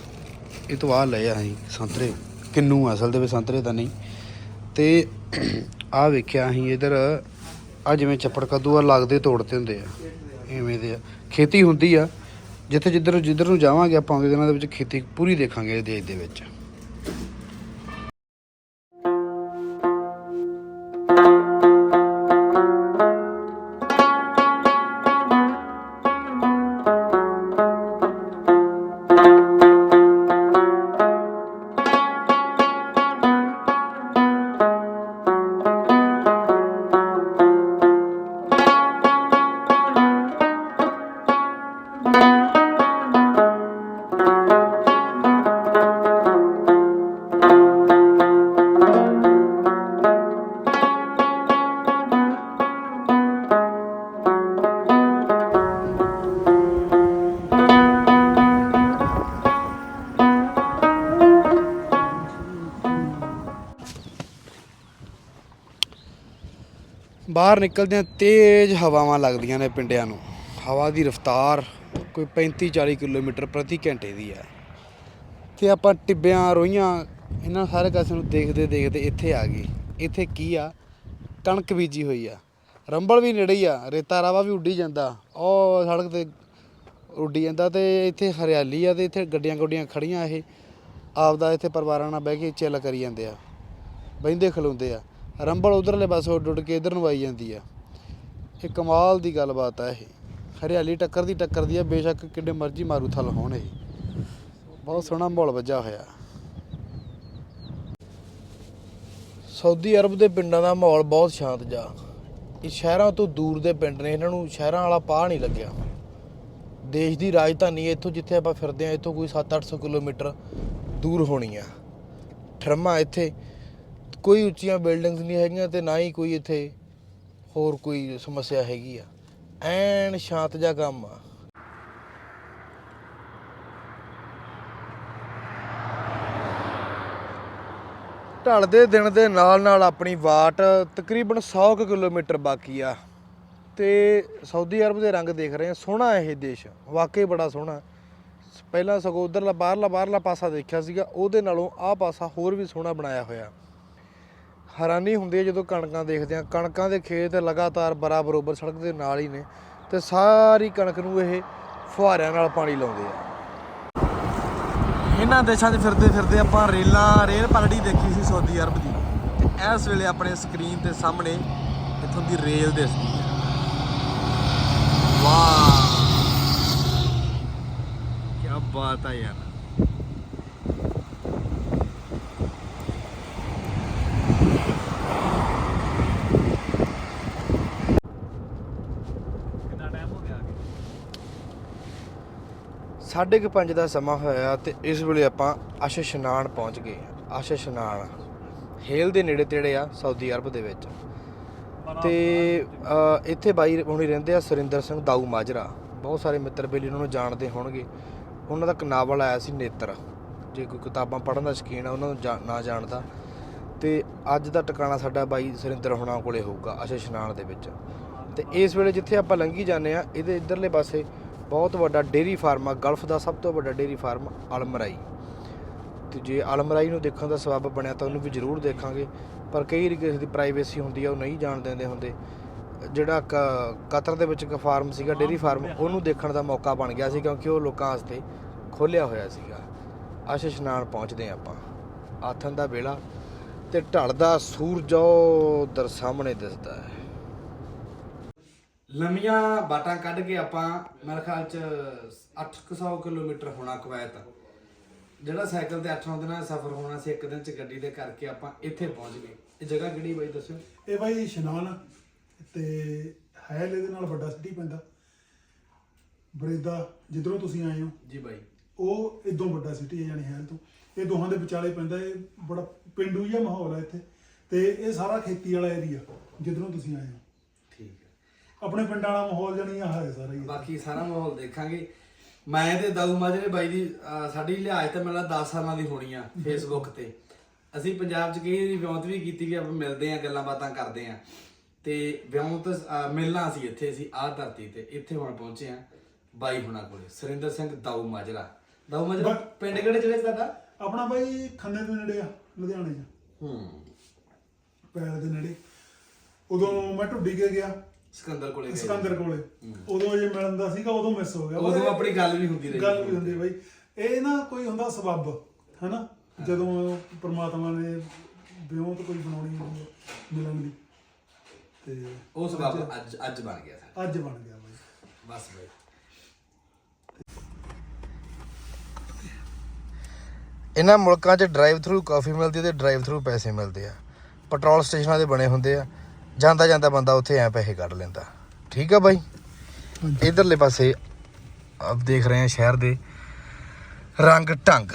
[SPEAKER 1] ਇਹ ਤੋਂ ਆ ਲਏ ਅਸੀਂ ਸੰਤਰੇ। ਕਿੰਨੂ ਅਸਲ ਦੇ ਵਿੱਚ ਸੰਤਰੇ ਤਾਂ ਨਹੀਂ। ਤੇ ਆ ਵੇਖਿਆ ਅਸੀਂ ਇਧਰ, ਆ ਜਿਵੇਂ ਚੱਪੜ ਕੱਦੂ ਆ, ਲੱਗਦੇ ਤੋੜਦੇ ਹੁੰਦੇ ਆ। ਐਵੇਂ ਦੇ ਆ। ਖੇਤੀ ਹੁੰਦੀ ਆ। ਜਿੱਥੇ ਜਿੱਧਰ ਜਿੱਧਰ ਨੂੰ ਜਾਵਾਂਗੇ ਆਪਾਂ ਆਉਂਦੇ ਦਿਨਾਂ ਦੇ ਵਿੱਚ ਖੇਤੀ ਪੂਰੀ ਦੇਖਾਂਗੇ ਇਸ ਦੇਸ਼ ਦੇ ਵਿੱਚ। ਬਾਹਰ ਨਿਕਲਦਿਆਂ ਤੇਜ਼ ਹਵਾਵਾਂ ਲੱਗਦੀਆਂ ਨੇ ਪਿੰਡਿਆਂ ਨੂੰ। ਹਵਾ ਦੀ ਰਫ਼ਤਾਰ ਕੋਈ 35 40 ਕਿਲੋਮੀਟਰ ਪ੍ਰਤੀ ਘੰਟੇ ਦੀ ਆ ਤੇ ਆਪਾਂ ਟਿੱਬਿਆਂ ਰੋਈਆਂ ਇਹਨਾਂ ਸਾਰੇ ਕਾਸੇ ਨੂੰ ਦੇਖਦੇ ਦੇਖਦੇ ਇੱਥੇ ਆ ਗਏ। ਇੱਥੇ ਕੀ ਆ? ਕਣਕ ਬੀਜੀ ਹੋਈ ਆ। ਰੰਬਲ ਵੀ ਨੇੜੇ ਹੀ ਆ। ਰੇਤਾ ਰਾਵਾ ਵੀ ਉੱਡੀ ਜਾਂਦਾ। ਉਹ ਸੜਕ ਤੇ ਉੱਡੀ ਜਾਂਦਾ ਤੇ ਇੱਥੇ ਹਰਿਆਲੀ ਆ ਤੇ ਇੱਥੇ ਗੱਡੀਆਂ ਗੁੱਡੀਆਂ ਖੜੀਆਂ ਇਹ। ਆਪਦਾ ਇੱਥੇ ਪਰਿਵਾਰਾਂ ਨਾਲ ਬਹਿ ਕੇ ਚਿੱਲ ਕਰੀ ਜਾਂਦੇ ਆ। ਬਹਿੰਦੇ ਖਲੋਂਦੇ ਆ। ਰੰਬਲ ਉਧਰਲੇ ਪਾਸੇ ਉੱਡ ਉੱਡ ਕੇ ਇਧਰ ਨੂੰ ਆਈ ਜਾਂਦੀ ਆ। ਇਹ ਕਮਾਲ ਦੀ ਗੱਲਬਾਤ ਆ ਇਹ। ਹਰਿਆਲੀ ਟੱਕਰ ਦੀ ਟੱਕਰ ਦੀ ਆ, ਬੇਸ਼ੱਕ ਕਿੱਡੇ ਮਰਜ਼ੀ ਮਾਰੂ ਥਲ ਹੋਣ ਇਹ। ਬਹੁਤ ਸੋਹਣਾ ਮਾਹੌਲ ਵੱਜਾ ਹੋਇਆ। ਸਾਊਦੀ ਅਰਬ ਦੇ ਪਿੰਡਾਂ ਦਾ ਮਾਹੌਲ ਬਹੁਤ ਸ਼ਾਂਤ ਜਾ। ਇਹ ਸ਼ਹਿਰਾਂ ਤੋਂ ਦੂਰ ਦੇ ਪਿੰਡ ਨੇ, ਇਹਨਾਂ ਨੂੰ ਸ਼ਹਿਰਾਂ ਵਾਲਾ ਪਾਹ ਨਹੀਂ ਲੱਗਿਆ। ਦੇਸ਼ ਦੀ ਰਾਜਧਾਨੀ ਇੱਥੋਂ ਜਿੱਥੇ ਆਪਾਂ ਫਿਰਦੇ ਆ ਇੱਥੋਂ ਕੋਈ 7-800 ਕਿਲੋਮੀਟਰ ਦੂਰ ਹੋਣੀ ਆ। ਠਰਮਾ ਇੱਥੇ ਕੋਈ ਉੱਚੀਆਂ ਬਿਲਡਿੰਗਸ ਨਹੀਂ ਹੈਗੀਆਂ ਤੇ ਨਾ ਹੀ ਕੋਈ ਇੱਥੇ ਹੋਰ ਕੋਈ ਸਮੱਸਿਆ ਹੈਗੀ ਆ। ਐਨ ਸ਼ਾਂਤ ਜਿਹਾ ਕੰਮ ਆ। ਢਲਦੇ ਦਿਨ ਦੇ ਨਾਲ ਨਾਲ ਆਪਣੀ ਵਾਟ ਤਕਰੀਬਨ 100 ਕੁ ਕਿਲੋਮੀਟਰ ਬਾਕੀ ਆ ਤੇ ਸਾਊਦੀ ਅਰਬ ਦੇ ਰੰਗ ਦੇਖ ਰਹੇ ਆ, ਸੋਹਣਾ ਇਹ ਦੇਸ਼, ਵਾਕਈ ਬੜਾ ਸੋਹਣਾ। ਪਹਿਲਾਂ ਸਗੋਂ ਉਧਰਲਾ ਬਾਹਰਲਾ ਬਾਹਰਲਾ ਪਾਸਾ ਦੇਖਿਆ ਸੀਗਾ, ਉਹਦੇ ਨਾਲੋਂ ਆਹ ਪਾਸਾ ਹੋਰ ਵੀ ਸੋਹਣਾ ਬਣਾਇਆ ਹੋਇਆ। ਹੈਰਾਨੀ ਹੁੰਦੀ ਹੈ ਜਦੋਂ ਕਣਕਾਂ ਦੇਖਦੇ ਆ ਕਣਕਾਂ ਦੇ ਖੇਤ ਲਗਾਤਾਰ ਬਰਾ ਬਰੋਬਰ ਸੜਕ ਦੇ ਨਾਲ ਹੀ ਨੇ ਤੇ ਸਾਰੀ ਕਣਕ ਨੂੰ ਇਹ ਫੁਹਾਰਿਆਂ ਨਾਲ ਪਾਣੀ ਲਾਉਂਦੇ ਆ। ਇਹਨਾਂ ਦੇਸ਼ਾਂ 'ਚ ਫਿਰਦੇ ਫਿਰਦੇ ਆਪਾਂ ਰੇਲਾਂ, ਰੇਲ ਪਲੜੀ ਦੇਖੀ ਸੀ ਸਾਊਦੀ ਅਰਬ ਦੀ। ਤੇ ਇਸ ਵੇਲੇ ਆਪਣੇ ਸਕਰੀਨ ਦੇ ਸਾਹਮਣੇ ਇੱਥੋਂ ਦੀ ਰੇਲ ਦਿਸਦੀ ਹੈ। ਵਾਹ! ਕੀ ਬਾਤ ਹੈ ਯਾਰ। 5:30 ਦਾ ਸਮਾਂ ਹੋਇਆ ਤੇ ਇਸ ਵੇਲੇ ਆਪਾਂ ਅਸ਼ ਇਸ਼ਨਾਨ ਪਹੁੰਚ ਗਏ ਹਾਂ। ਆਸ਼ਾ ਇਸ਼ਨਾਨ ਹੇਲ ਦੇ ਨੇੜੇ ਤੇੜੇ ਆ ਸਾਊਦੀ ਅਰਬ ਦੇ ਵਿੱਚ। ਤੇ ਇੱਥੇ ਬਾਈ ਹੁਣੀ ਰਹਿੰਦੇ ਆ ਸੁਰਿੰਦਰ ਸਿੰਘ ਦਾਊ ਮਾਜਰਾ। ਬਹੁਤ ਸਾਰੇ ਮਿੱਤਰ ਬੇਲੀ ਉਹਨਾਂ ਨੂੰ ਜਾਣਦੇ ਹੋਣਗੇ। ਉਹਨਾਂ ਦਾ ਇੱਕ ਨਾਵਲ ਆਇਆ ਸੀ ਨੇਤਰ। ਜੇ ਕੋਈ ਕਿਤਾਬਾਂ ਪੜ੍ਹਨ ਦਾ ਸ਼ੌਕੀਨ ਆ, ਉਹਨਾਂ ਨੂੰ ਜਾ- ਨਾ ਜਾਣਦਾ। ਤੇ ਅੱਜ ਦਾ ਟਿਕਾਣਾ ਸਾਡਾ ਬਾਈ ਸੁਰਿੰਦਰ ਹੁਣਾਂ ਕੋਲੇ ਹੋਊਗਾ ਅਸ਼ ਇਸ਼ਨਾਨ ਦੇ ਵਿੱਚ। ਤੇ ਇਸ ਵੇਲੇ ਜਿੱਥੇ ਆਪਾਂ ਲੰਘੀ ਜਾਂਦੇ ਆ ਇਹਦੇ ਇਧਰਲੇ ਪਾਸੇ ਬਹੁਤ ਵੱਡਾ ਡੇਰੀ ਫਾਰਮ ਆ, ਗਲਫ ਦਾ ਸਭ ਤੋਂ ਵੱਡਾ ਡੇਰੀ ਫਾਰਮ ਅਲਮਰਾਈ ਤੇ ਜੇ ਅਲਮਰਾਈ ਨੂੰ ਦੇਖਣ ਦਾ ਸਬਬ ਬਣਿਆ ਤਾਂ ਉਹਨੂੰ ਵੀ ਜ਼ਰੂਰ ਦੇਖਾਂਗੇ। ਪਰ ਕਈ ਵਾਰੀ ਕਿਸੇ ਦੀ ਪ੍ਰਾਈਵੇਸੀ ਹੁੰਦੀ ਆ, ਉਹ ਨਹੀਂ ਜਾਣ ਦਿੰਦੇ ਹੁੰਦੇ। ਜਿਹੜਾ ਕ- ਕਤਰ ਦੇ ਵਿੱਚ ਇੱਕ ਫਾਰਮ ਸੀਗਾ ਡੇਰੀ ਫਾਰਮ, ਉਹਨੂੰ ਦੇਖਣ ਦਾ ਮੌਕਾ ਬਣ ਗਿਆ ਸੀ ਕਿਉਂਕਿ ਉਹ ਲੋਕਾਂ ਵਾਸਤੇ ਖੋਲਿਆ ਹੋਇਆ ਸੀਗਾ। ਆਸ਼ਾ ਇਸ਼ਨਾਨ ਪਹੁੰਚਦੇ ਹਾਂ ਆਪਾਂ। ਆਥਨ ਦਾ ਵੇਲਾ ਤੇ ਢਲਦਾ ਸੂਰਜ ਦਰ ਸਾਹਮਣੇ ਦਿਸਦਾ ਹੈ। ਲੰਮੀਆਂ ਬਾਟਾਂ ਕੱਢ ਕੇ ਆਪਾਂ ਮੇਰੇ ਖਿਆਲ ਚ 800 ਕਿਲੋਮੀਟਰ ਹੋਣਾ ਕੁਵੈਤ। ਜਿਹੜਾ ਸਾਈਕਲ ਤੇ 8-9 ਦਿਨਾਂ ਦਾ ਸਫ਼ਰ ਹੋਣਾ ਸੀ ਇੱਕ ਦਿਨ ਚ ਗੱਡੀ ਦੇ ਕਰਕੇ ਆਪਾਂ ਇੱਥੇ ਪਹੁੰਚ ਗਏ। ਇਹ ਜਗ੍ਹਾ ਕਿਹੜੀ ਬਾਈ ਦੱਸਿਓ
[SPEAKER 4] ਇਹ ਬਾਈ ਇਸ਼ਨਾਨ ਆ। ਤੇ ਹੈਲ ਇਹਦੇ ਨਾਲ ਵੱਡਾ ਸਿਟੀ ਪੈਂਦਾ ਬਰੇਦਾ ਜਿੱਧਰੋਂ ਤੁਸੀਂ ਆਏ ਹੋ।
[SPEAKER 1] ਜੀ ਬਾਈ।
[SPEAKER 4] ਉਹ ਇਦੋਂ ਵੱਡਾ ਸਿਟੀ ਹੈ ਯਾਨੀ ਹੈਲ ਤੋਂ। ਇਹ ਦੋਹਾਂ ਦੇ ਵਿਚਾਲੇ ਪੈਂਦਾ ਇਹ ਬੜਾ ਪਿੰਡੂ ਜਿਹਾ ਮਾਹੌਲ ਹੈ ਇੱਥੇ। ਤੇ ਇਹ ਸਾਰਾ ਖੇਤੀ ਵਾਲਾ ਏਰੀਆ ਜਿੱਧਰੋਂ ਤੁਸੀਂ ਆਏ ਹੈ। ਆਪਣੇ ਪਿੰਡਾਂ ਵਾਲਾ ਮਾਹੌਲ ਜਾਨੀ ਆਹ ਹੈ ਸਾਰਾ ਹੀ
[SPEAKER 1] ਬਾਕੀ ਸਾਰਾ ਮਾਹੌਲ ਦੇਖਾਂਗੇ। ਮੈਂ ਤੇ ਦਾਊ ਮਾਜਰੇ ਬਾਈ ਦੀ ਅਹ, ਸਾਡੀ ਲਿਹਾਜ਼ ਤਾਂ ਮੈਨੂੰ 10 ਸਾਲਾਂ ਦੀ ਹੋਣੀ ਆ ਫੇਸਬੁੱਕ ਤੇ। ਅਸੀਂ ਪੰਜਾਬ 'ਚ ਕਈ ਵਾਰੀ ਵਿਉਂਤ ਵੀ ਕੀਤੀ ਵੀ ਆਪਾਂ ਮਿਲਦੇ ਆ ਗੱਲਾਂ ਬਾਤਾਂ ਕਰਦੇ ਆ। ਤੇ ਵਿਉਂਤ ਅਹ, ਮਿਲਣਾ ਸੀ ਇੱਥੇ ਅਸੀਂ ਆਹ ਧਰਤੀ ਤੇ ਇੱਥੇ ਹੁਣ ਪਹੁੰਚੇ ਆ ਬਾਈ ਹੁਣਾਂ ਕੋਲੇ। ਸੁਰਿੰਦਰ ਸਿੰਘ ਦਾਊ ਮਾਜਰਾ। ਦਾਊ ਮਾਜਰਾ
[SPEAKER 4] ਬਾ-
[SPEAKER 1] ਪਿੰਡ ਕਿਹੜੇ ਜ਼ਿਲ੍ਹੇ 'ਚ ਤੁਹਾਡਾ?
[SPEAKER 4] ਆਪਣਾ ਬਾਈ ਖੰਨੇ ਦੇ ਨੇੜੇ ਆ ਲੁਧਿਆਣੇ 'ਚ।
[SPEAKER 1] ਹੂੰ।
[SPEAKER 4] ਪੈਲ ਦੇ ਨੇੜੇ। ਉਦੋਂ ਮੈਂ ਢੁੱਡੀ ਕੇ ਗਿਆ।
[SPEAKER 1] ਸਿਕੰਦਰ ਕੋਲੇ ਗਏ।
[SPEAKER 4] ਸਿਕੰਦਰ ਕੋਲੇ। ਉਦੋਂ ਜੇ ਮਿਲਣ ਦਾ ਸੀਗਾ ਉਦੋਂ ਮਿਸ ਹੋ ਗਿਆ।
[SPEAKER 1] ਉਦੋਂ ਆਪਣੀ ਗੱਲ ਵੀ ਹੁੰਦੀ ਰਹੀ।
[SPEAKER 4] ਗੱਲ ਵੀ ਹੁੰਦੀ ਹੈ ਬਾਈ। ਇਹ ਨਾ ਕੋਈ ਹੁੰਦਾ ਸਬੱਬ ਹੈਨਾ? ਜਦੋਂ ਪ੍ਰਮਾਤਮਾ ਨੇ ਵਿਉਂ ਤੋਂ ਕੋਈ ਬਣਾਉਣੀ ਹੁੰਦੀ ਹੈ ਮਿਲਣ ਦੀ। ਤੇ
[SPEAKER 1] ਉਹ ਸਬਬ ਅੱਜ ਅੱਜ ਬਣ ਗਿਆ ਸਾਡਾ।
[SPEAKER 4] ਅੱਜ ਬਣ ਗਿਆ ਬਾਈ।
[SPEAKER 1] ਬਸ ਬਾਈ। ਇਹਨਾਂ ਮੁਲਕਾਂ 'ਚ ਡਰਾਈਵ ਥਰੂ ਕਾਫੀ ਮਿਲਦੀ ਹੈ ਤੇ ਡਰਾਈਵ ਥਰੂ ਪੈਸੇ ਮਿਲਦੇ ਆ। ਪੈਟਰੋਲ ਸਟੇਸ਼ਨਾਂ ਦੇ ਬਣੇ ਹੁੰਦੇ ਆ। ਜਾਂਦਾ ਜਾਂਦਾ ਬੰਦਾ ਉੱਥੇ ਐ ਪੈਸੇ ਕੱਢ ਲੈਂਦਾ। ਠੀਕ ਆ ਬਾਈ? ਇਧਰਲੇ ਪਾਸੇ ਆਪ ਦੇਖ ਰਹੇ ਆ ਸ਼ਹਿਰ ਦੇ ਰੰਗ ਢੰਗ।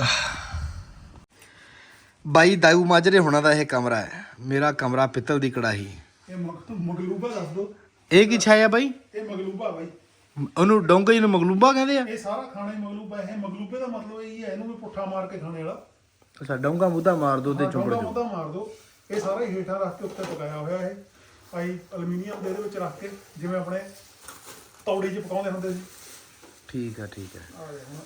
[SPEAKER 1] ਬਾਈ ਦਾਊ ਮਾਜਰੇ ਹੁਣਾਂ ਦਾ ਇਹ ਕਮਰਾ ਹੈ। ਮੇਰਾ ਕਮਰਾ ਪਿੱਤਲ ਦੀ ਕੜਾਹੀ।
[SPEAKER 4] ਇਹ ਮਗ- ਮਗਲੂਬਾ ਦੱਸ ਦੋ।
[SPEAKER 1] ਇਹ ਕੀ ਛਾਇਆ ਬਾਈ?
[SPEAKER 4] ਇਹ ਮਗਲੂਬਾ ਬਾਈ।
[SPEAKER 1] ਉਹਨੂੰ ਡੋਂਗੇ ਨੂੰ ਮਗਲੂਬਾ ਕਹਿੰਦੇ ਆ?
[SPEAKER 4] ਇਹ ਸਾਰਾ ਖਾਣਾ ਹੀ ਮਗਲੂਬਾ ਇਹ ਮਗਲੂਬੇ ਦਾ ਮਤਲਬ ਇਹ ਹੈ ਇਹਨੂੰ ਵੀ ਪੁੱਠਾ ਮਾਰ ਕੇ ਖਾਣੇ ਵਾਲਾ।
[SPEAKER 1] ਅੱਛਾ ਡੋਂਗਾ ਮੁੱਦਾ ਮਾਰ ਦੋ ਤੇ
[SPEAKER 4] ਹਾਂ,
[SPEAKER 1] ਚੁੰਬੜ
[SPEAKER 4] ਡੋਂਗਾ
[SPEAKER 1] ਜੋ
[SPEAKER 4] ਮੁੱਦਾ ਮਾਰ ਦੋ। ਇਹ ਸਾਰਾ ਹੀ ਹੇਠਾਂ ਰੱਖ ਕੇ ਉੱਤੇ ਪਕਾਇਆ ਹੋਇਆ ਇਹ। ਆਈ ਅਲਮੀਨੀਅਮ ਦੇ ਇਹਦੇ ਵਿੱਚ ਰੱਖ ਕੇ ਜਿਵੇਂ ਆਪਣੇ ਤੌੜੀ 'ਚ ਪਕਾਉਂਦੇ ਹੁੰਦੇ ਸੀ।
[SPEAKER 1] ਠੀਕ ਆ ਠੀਕ ਆ।
[SPEAKER 4] ਆ ਗਿਆ ਹੁਣ।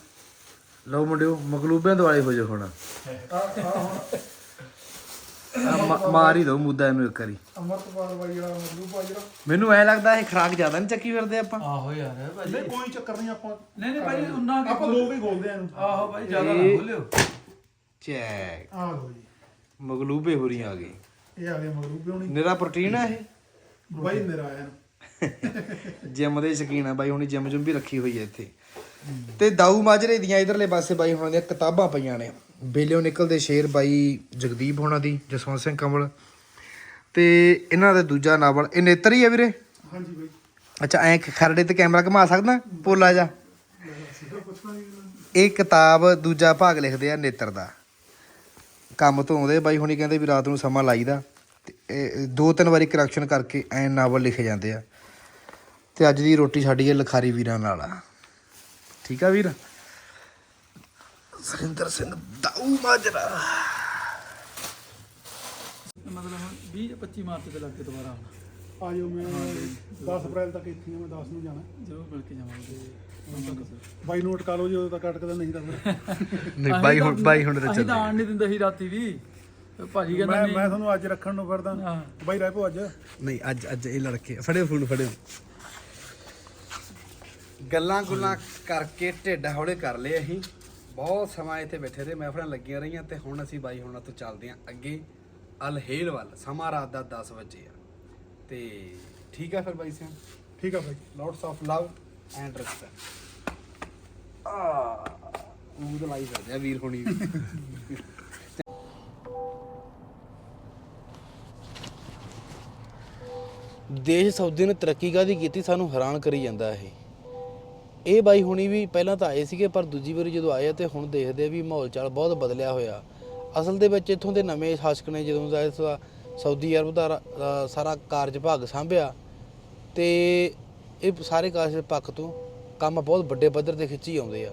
[SPEAKER 1] ਲਓ ਮੁੰਡਿਓ ਮਗਲੂਬਿਆਂ ਦੁਆਲੇ ਹੋ ਜਾਓ ਹੁਣ।
[SPEAKER 4] ਆ ਆ ਹੁਣ
[SPEAKER 1] ਆਹ ਮਾ- ਮਾਰ ਹੀ ਦੋ ਮੁੱਦਾ ਇਹਨੂੰ ਇੱਕ ਵਾਰੀ।
[SPEAKER 4] ਅਮਰਤਪਾਲ ਬਾਈ ਜਿਹੜਾ ਮਗਲੂਬਾ ਜਿਹੜਾ।
[SPEAKER 1] ਮੈਨੂੰ ਐ ਲੱਗਦਾ ਇਹ ਖਰਾਕ ਜ਼ਿਆਦਾ ਨਹੀਂ ਚੱਕੀ ਫਿਰਦੇ ਆਪਾਂ।
[SPEAKER 3] ਆਹੋ ਯਾਰ ਭਾਜੀ।
[SPEAKER 4] ਨਹੀਂ ਕੋਈ ਚੱਕਰ ਨਹੀਂ ਆਪਾਂ
[SPEAKER 3] ਨਹੀਂ ਨਹੀਂ ਭਾਜੀ ਉਹਨਾਂ ਕੀ
[SPEAKER 4] ਆਪਾਂ ਲੋਕ ਹੀ ਗੋਲਦੇ ਆ ਇਹਨੂੰ।
[SPEAKER 3] ਆਹੋ ਭਾਈ ਜ਼ਿਆਦਾ ਨਾ
[SPEAKER 1] ਇਹ-
[SPEAKER 3] ਬੋਲਿਓ
[SPEAKER 1] ਚੈਕ।
[SPEAKER 4] ਆ ਜੀ।
[SPEAKER 1] ਮਗਲੂਬੇ ਹੋ ਰਹੀਆਂ ਆ ਗਏ।
[SPEAKER 4] ਇਹ ਆ ਗਿਆ ਮਗਲੂਬੇ ਹੋਣੀ।
[SPEAKER 1] ਨਿਰਾ ਪ੍ਰੋਟੀਨ ਆ ਇਹ।
[SPEAKER 4] ਬਾਈ ਮੇਰਾ ਆਇਆ ਨਾ।
[SPEAKER 1] ਜਿਮ ਦੇ ਸ਼ਕੀਨ ਆ ਬਾਈ ਹੁਣੀ ਜਿਮ ਜੁਮ ਵੀ ਰੱਖੀ ਹੋਈ ਹੈ ਇੱਥੇ। ਤੇ ਦਾਊ ਮਾਜਰੇ ਦੀਆਂ ਇਧਰਲੇ ਪਾਸੇ ਬਾਈ ਹੁਣਾਂ ਦੀਆਂ ਕਿਤਾਬਾਂ ਪਈਆਂ ਨੇ। ਬੇਲਿਓ ਨਿਕਲਦੇ ਸ਼ੇਰ ਬਾਈ ਜਗਦੀਪ ਹੋਣਾ ਦੀ ਜਸਵੰਤ ਸਿੰਘ ਕੰਵਲ। ਤੇ ਇਹਨਾਂ ਦਾ ਦੂਜਾ ਨਾਵਲ ਇਹ ਨੇਤਰ ਹੀ ਆ ਵੀਰੇ?
[SPEAKER 4] ਹਾਂਜੀ ਬਾਈ।
[SPEAKER 1] ਅੱਛਾ ਐ ਖਰੜੇ ਤੇ ਕੈਮਰਾ ਘੁਮਾ ਸਕਦਾ? ਪੋਲਾ ਜੀ ਇਹ ਕਿਤਾਬ ਦੂਜਾ ਭਾਗ ਲਿਖਦੇ ਆ ਨੇਤਰ ਦਾ। ਕੰਮ ਤੋਂ ਆਉਂਦੇ ਬਾਈ ਹੁਣੀ ਕਹਿੰਦੇ ਵੀ ਰਾਤ ਨੂੰ ਸਮਾਂ ਲਾਈਦਾ। ਤੇ ਇਹ ਦੋ ਤਿੰਨ ਵਾਰੀ ਕਰੈਕਸ਼ਨ ਕਰਕੇ ਐ ਨਾਵਲ ਲਿਖੇ ਜਾਂਦੇ ਆ। ਤੇ ਅੱਜ ਦੀ ਰੋਟੀ ਸਾਡੀ ਹੈ ਲਖਾਰੀ ਵੀਰਾਂ ਨਾਲ। ਆ ਠੀਕ ਆ ਵੀਰ? ਸੁਰਿੰਦਰ ਸਿੰਘ ਦਾਊ ਮਾਜਰਾ।
[SPEAKER 3] ਮਤਲਬ ਹੁਣ 20 25 ਮਾਰਚ ਤੇ ਲੱਗ ਕੇ ਦੁਬਾਰਾ ਆਉਣਾ
[SPEAKER 4] ਆ ਜਾਓ ਮੈਂ 10 ਅਪ੍ਰੈਲ ਤੱਕ ਇੱਥੇ ਹਾਂ ਮੈਂ 10 ਨੂੰ ਜਾਣਾ।
[SPEAKER 3] ਜ਼ਰੂਰ ਮਿਲ ਕੇ ਜਾਵਾਂਗੇ।
[SPEAKER 4] ਬਾਈ ਨੋਟ ਕਾ ਲਓ ਜੀ ਉਦੋਂ ਤੱਕ ਅਟਕਦਾ ਨਹੀਂ ਤਾਂ ਫਿਰ।
[SPEAKER 1] ਨਹੀਂ ਬਾਈ ਹੁਣ ਬਾਈ ਹੁਣ ਤੇ
[SPEAKER 3] ਅਸੀਂ ਤਾਂ
[SPEAKER 1] ਚੱਲਦੇ
[SPEAKER 3] ਆਣ ਨਹੀਂ ਦਿੰਦੇ ਸੀ ਰਾਤੀ ਵੀ। ਤੇ ਭਾਜੀ ਕਹਿੰਦਾ
[SPEAKER 4] ਮੈਂ
[SPEAKER 3] ਨਹੀਂ।
[SPEAKER 4] ਮੈਂ ਤੁਹਾਨੂੰ ਅੱਜ ਰੱਖਣ ਨੂੰ ਫਿਰਦਾ। ਬਾਈ ਰਹਿ ਪੋ ਅੱਜ।
[SPEAKER 1] ਨਹੀਂ ਅੱਜ ਅੱਜ ਇਹ ਲੜਕੇ। ਫੜਿਓ ਫੋਨ ਫੜਿਓ ਗੱਲਾਂ ਗੁੱਲਾਂ ਕਰਕੇ ਢਿੱਡ ਹੌਲੇ ਕਰ ਲਏ ਅਸੀਂ। ਬਹੁਤ ਸਮਾਂ ਇੱਥੇ ਬੈਠੇ ਰਹੇ ਮਹਿਫਲਾਂ ਲੱਗੀਆਂ ਰਹੀਆਂ ਤੇ ਹੁਣ ਅਸੀਂ ਬਾਈ ਹੁਣਾਂ ਤੋਂ ਚੱਲਦੇ ਹਾਂ ਅੱਗੇ ਅਲਹੇਲ ਵੱਲ ਸਮਾਂ ਰਾਤ ਦਾ 10 ਵਜੇ ਆ। ਤੇ ਠੀਕ ਆ ਫਿਰ ਬਾਈ ਸਿੰਘ
[SPEAKER 4] ਠੀਕ ਆ ਬਾਈ।
[SPEAKER 1] Lots of love and respect ਆ ਉਹ ਤਾਂ ਲਾਈ ਕਰਦੇ ਆ ਵੀਰ ਹੁਣੀ। ਵੀ ਦੇਸ਼ ਸੌਦੀ ਨੇ ਤਰੱਕੀ ਕਾਦੀ ਕੀਤੀ, ਸਾਨੂੰ ਹੈਰਾਨ ਕਰੀ ਜਾਂਦਾ ਇਹ। ਇਹ ਬਾਈ ਹੁਣੀ ਵੀ ਪਹਿਲਾਂ ਤਾਂ ਆਏ ਸੀਗੇ, ਪਰ ਦੂਜੀ ਵਾਰੀ ਜਦੋਂ ਆਏ ਆ ਤੇ ਹੁਣ ਦੇਖਦੇ ਆ ਵੀ ਮਾਹੌਲ ਚਾਲ ਬਹੁਤ ਬਦਲਿਆ ਹੋਇਆ। ਅਸਲ ਦੇ ਵਿੱਚ ਇੱਥੋਂ ਦੇ ਨਵੇਂ ਸ਼ਾਸਕ ਨੇ ਜਦੋਂ ਦਾ ਇਸ ਦਾ ਸਾਊਦੀ ਅਰਬ ਦਾ ਸਾਰਾ ਕਾਰਜ ਭਾਗ ਸੰਭਿਆ, ਤੇ ਇਹ ਸਾਰੇ ਕਾਰਜ ਪੱਖ ਤੋਂ ਕੰਮ ਬਹੁਤ ਵੱਡੇ ਪੱਧਰ ਤੇ ਖਿੱਚੀ ਆਉਂਦੇ ਆ।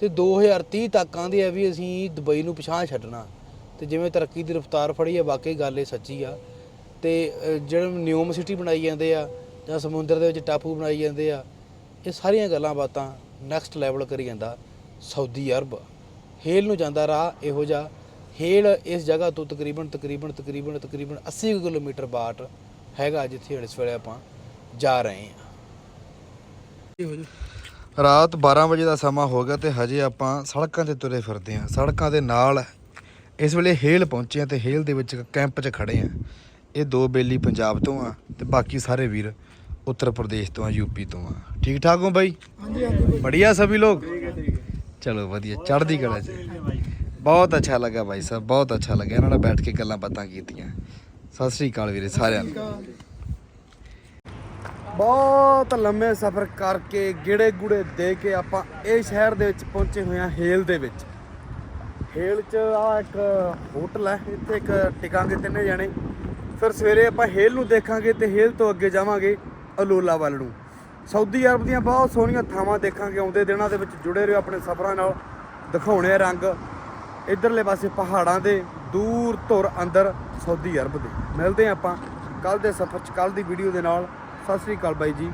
[SPEAKER 1] ਤੇ 2030 ਤੱਕ ਆਂਦੇ ਆ ਵੀ ਅਸੀਂ ਦੁਬਈ ਨੂੰ ਪਛਾਣ ਛੱਡਣਾ। ਤੇ ਜਿਵੇਂ ਤਰੱਕੀ ਦੀ ਰਫ਼ਤਾਰ ਫੜੀ ਆ, ਵਾਕਈ ਗੱਲ ਇਹ ਸੱਚੀ ਆ। ਤੇ ਜਿਹੜੇ ਨਿਊਮ ਸਿਟੀ ਬਣਾਈ ਜਾਂਦੇ ਆ ਜਾਂ ਸਮੁੰਦਰ ਦੇ ਵਿੱਚ ਟਾਪੂ ਬਣਾਈ ਜਾਂਦੇ ਆ, ਇਹ ਸਾਰੀਆਂ ਗੱਲਾਂ ਬਾਤਾਂ ਨੈਕਸਟ ਲੈਵਲ ਕਰੀ ਜਾਂਦਾ ਸਾਊਦੀ ਅਰਬ। ਹੇਲ ਨੂੰ ਜਾਂਦਾ ਰਾਹ ਇਹੋ ਜਿਹਾ। ਹੇਲ ਇਸ ਜਗ੍ਹਾ ਤੋਂ ਤਕਰੀਬਨ ਤਕਰੀਬਨ ਤਕਰੀਬਨ ਤਕਰੀਬਨ 80 ਕੁ ਕਿਲੋਮੀਟਰ ਬਾਟ ਹੈਗਾ ਜਿੱਥੇ ਇਸ ਵੇਲੇ ਆਪਾਂ ਜਾ ਰਹੇ ਹਾਂ। ਰਾਤ 12 ਵਜੇ ਦਾ ਸਮਾਂ ਹੋ ਗਿਆ ਤੇ ਹਜੇ ਆਪਾਂ ਸੜਕਾਂ ਤੇ ਤੁਰੇ ਫਿਰਦੇ ਹਾਂ। ਸੜਕਾਂ ਦੇ ਨਾਲ ਇਸ ਵੇਲੇ ਹੇਲ ਪਹੁੰਚੇ ਆ ਤੇ ਹੇਲ ਦੇ ਵਿੱਚ ਕੈਂਪ 'ਚ ਖੜੇ ਆ ਇਹ ਦੋ ਬੇਲੀ ਪੰਜਾਬ ਤੋਂ ਆ ਤੇ ਬਾਕੀ ਸਾਰੇ ਵੀਰ ਉੱਤਰ ਪ੍ਰਦੇਸ਼ ਤੋਂ ਆ ਯੂਪੀ ਤੋਂ ਆ। ਠੀਕ ਠਾਕ ਹੋ ਬਾਈ?
[SPEAKER 4] ਹਾਂਜੀ ਹਾਂਜੀ
[SPEAKER 1] ਸਭੀ ਲੋਕ? ਚਲੋ ਵਧੀਆ, ਚੜ੍ਹਦੀ ਕਲਾ ਚ। ਬਹੁਤ ਅੱਛਾ ਲੱਗਾ ਬਾਈ ਸਾਹਿਬ, ਬਹੁਤ ਅੱਛਾ ਲੱਗਾ। ਇਹਨਾਂ ਨਾਲ ਬੈਠ ਕੇ ਗੱਲਾਂ ਬਾਤਾਂ ਕੀਤੀਆਂ। ਸਤਿ ਸ੍ਰੀ ਅਕਾਲ ਵੀਰੇ ਸਾਰਿਆਂ ਨੂੰ। ਬਹੁਤ ਲੰਮੇ ਸਫ਼ਰ ਕਰਕੇ ਗਿੜੇ ਗੁੜੇ ਦੇ ਕੇ ਆਪਾਂ ਇਹ ਸ਼ਹਿਰ ਦੇ ਵਿੱਚ ਪਹੁੰਚੇ ਹੋਏ ਆ ਹੇਲ ਦੇ ਵਿੱਚ। ਹੇਲ 'ਚ ਆ ਇੱਕ ਹੋਟਲ ਹੈ, ਇੱਥੇ ਇੱਕ ਟਿਕਾਂਗੇ ਤਿੰਨੇ ਜਾਣੇ। ਫਿਰ ਸਵੇਰੇ ਆਪਾਂ ਹੇਲ ਨੂੰ ਦੇਖਾਂਗੇ ਤੇ ਹੇਲ ਤੋਂ ਅੱਗੇ ਜਾਵਾਂਗੇ ਅਲੋਲਾ ਵੱਲ ਨੂੰ। ਸਾਊਦੀ ਅਰਬ ਦੀਆਂ ਬਹੁਤ ਸੋਹਣੀਆਂ ਥਾਵਾਂ ਦੇਖਾਂਗੇ, ਆਉਂਦੇ ਦਿਨਾਂ ਦੇ ਵਿੱਚ ਜੁੜੇ ਰਹੋ ਆਪਣੇ ਸਫ਼ਰਾਂ ਨਾਲ, ਦਿਖਾਉਣੇ ਰੰਗ। ਇਧਰਲੇ ਪਾਸੇ ਪਹਾੜਾਂ ਦੇ ਦੂਰ ਧੁਰ ਅੰਦਰ ਸਾਊਦੀ ਅਰਬ ਦੇ। ਮਿਲਦੇ ਹਾਂ ਆਪਾਂ ਕੱਲ ਦੇ ਸਫ਼ਰ 'ਚ ਕੱਲ ਦੀ ਵੀਡੀਓ ਦੇ ਨਾਲ। ਸਤਿ ਸ੍ਰੀ ਅਕਾਲ ਬਾਈ ਜੀ।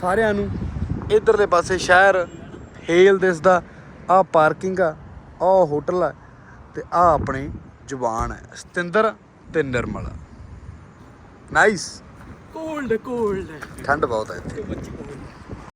[SPEAKER 1] ਸਾਰਿਆਂ ਨੂੰ ਇਧਰਲੇ ਪਾਸੇ ਸ਼ਹਿਰ, ਹੇਲ ਦਿਸਦਾ ਆ ਪਾਰਕਿੰਗ ਆ ਆ ਹੋਟਲ ਆ ਤੇ ਆ ਆਪਣੇ ਜ਼ੁਬਾਨ ਹੈ ਸਤਿੰਦਰ ਤੇ ਨਿਰਮਲ। ਨਾਈਸ
[SPEAKER 3] ਕੋਲਡ ਕੋਲਡ
[SPEAKER 1] ਠੰਡ ਬਹੁਤ ਹੈ ਇੱਥੇ।